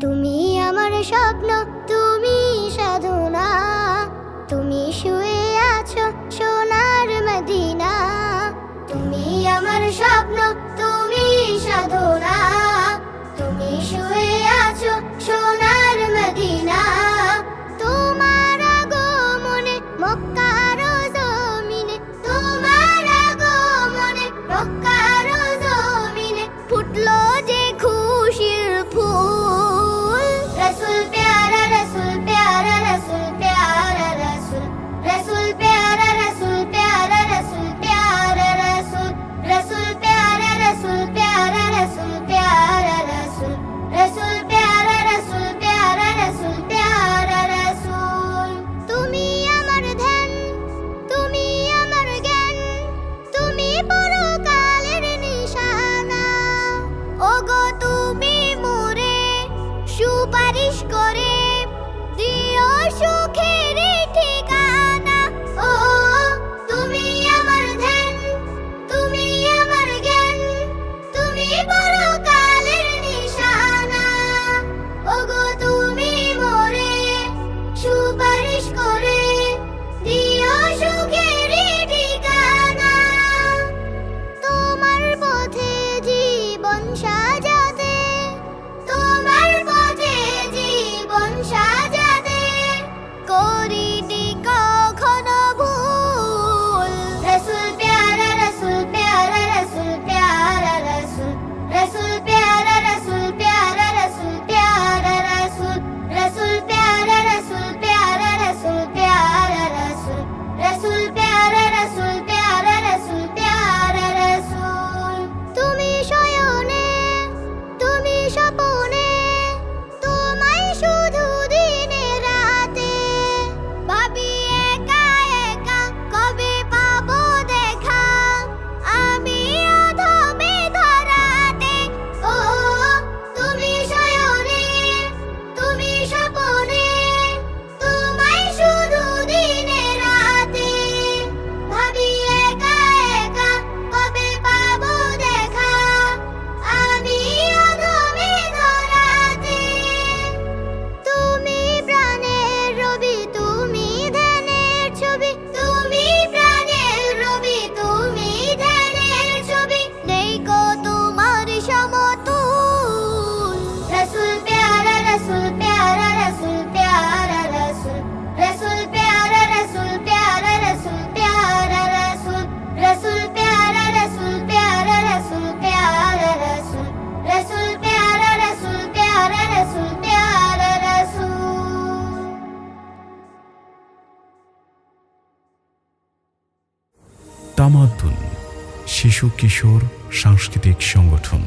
তুমি আমার স্বপ্ন তুমি তামাদ্দুন শিশু কিশোর সাংস্কৃতিক সংগঠন।